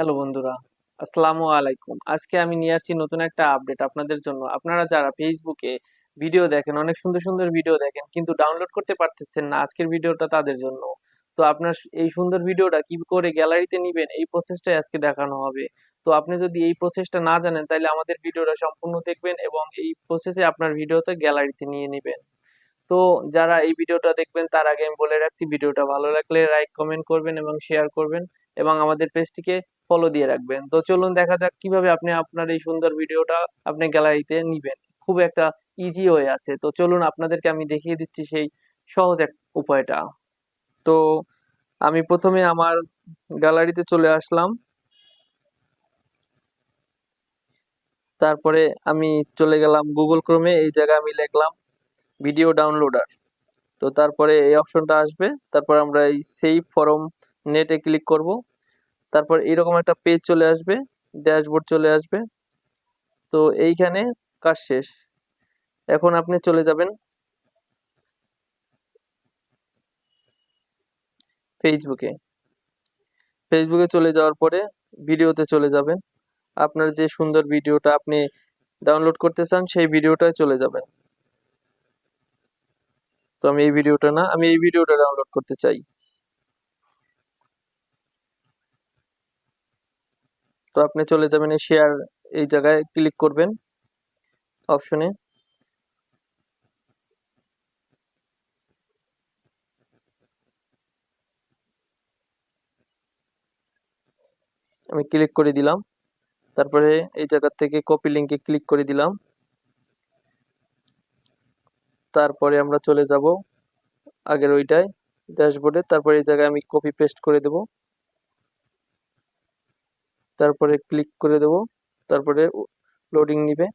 Hello বন্ধুরা, আসসালামু আলাইকুম। আজকে আমি নিয়ে আসছি নতুন একটা আপডেট আপনাদের জন্য। আপনারা যারা ফেসবুকে ভিডিও দেখেন, অনেক সুন্দর সুন্দর ভিডিও দেখেন, কিন্তু ডাউনলোড করতে পারতেছেন না আজকের ভিডিওটা তাদের জন্য। তো আপনার এই সুন্দর ভিডিওটা কি করে গ্যালারিতে নিবেন, এই প্রসেসটাই আজকে দেখানো হবে। তো আপনি যদি এই প্রসেসটা না জানেন তাহলে আমাদের ভিডিওটা সম্পূর্ণ দেখবেন এবং এই প্রসেসে আপনার ভিডিওতে গ্যালারিতে নিয়ে নেবেন। তো যারা এই ভিডিওটা দেখবেন, তার আগে আমি বলে রাখছি ভিডিওটা ভালো লাগলে লাইক কমেন্ট করবেন এবং শেয়ার করবেন এবং আমাদের পেজটিকে ফলো দিয়ে রাখবেন। তো চলুন দেখা যাক কীভাবে আপনি আপনার এই সুন্দর ভিডিওটা আপনি গ্যালারিতে নিবেন। খুব একটা ইজি হয়ে আছে। তো চলুন আপনাদেরকে আমি দেখিয়ে দিচ্ছি সেই সহজ এক উপায়টা। তো আমি প্রথমে আমার গ্যালারিতে চলে আসলাম। তারপরে আমি চলে গেলাম গুগল ক্রোমে এই জায়গায় আমি লিখলাম ভিডিও ডাউনলোডার তো তারপরে এই অপশনটা আসবে। তারপর আমরা এই সেভ ফরম নেটে ক্লিক করব। তারপর এরকম একটা পেজ চলে আসবে ড্যাশবোর্ড চলে আসবে। তো এইখানে কাজ শেষ। এখন আপনি চলে যাবেন ফেসবুকে ফেসবুকে চলে যাওয়ার পরে ভিডিওতে চলে যাবেন। আপনার যে সুন্দর ভিডিওটা আপনি ডাউনলোড করতে চান, সেই ভিডিওটায় চলে যাবেন। তো আমি এই ভিডিওটা না, আমি এই ভিডিওটা ডাউনলোড করতে চাই। তো আপনি চলে যাবেন শেয়ার এই জায়গায় ক্লিক করবেন অপশনে আমি ক্লিক করে দিলাম। তারপরে এই জায়গা থেকে কপি লিঙ্কে ক্লিক করে দিলাম। তারপরে আমরা চলে যাব আগের ওইটায় ড্যাশবোর্ডে তারপরে এই জায়গায় আমি কপি পেস্ট করে দেব। তারপরে ক্লিক করে দেব, তারপরে লোডিং নিবে।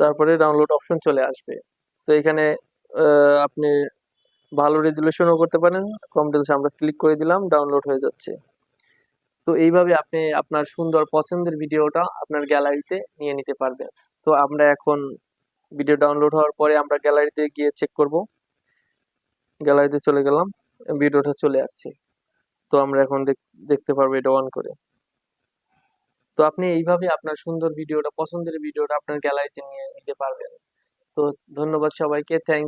তারপরে ডাউনলোড অপশন চলে আসবে। তো এখানে আপনি ভালো রেজুলেশনও করতে পারেন। কম রেজুলেশন আমরা ক্লিক করে দিলাম ডাউনলোড হয়ে যাচ্ছে। তো এইভাবে আপনি আপনার সুন্দর পছন্দের ভিডিওটা আপনার গ্যালারিতে নিয়ে নিতে পারবেন। তো আমরা এখন ভিডিও ডাউনলোড হওয়ার পরে আমরা গ্যালারিতে গিয়ে চেক করব। গ্যালারিতে চলে গেলাম ভিডিওটা চলে আসছে। তো আমরা এখন দেখতে পারব এটা অন করে। তো আপনি এইভাবে আপনার সুন্দর ভিডিওটা পছন্দের ভিডিওটা আপনার গ্যালারিতে নিয়ে নিতে পারবেন। তো ধন্যবাদ সবাইকে থ্যাংক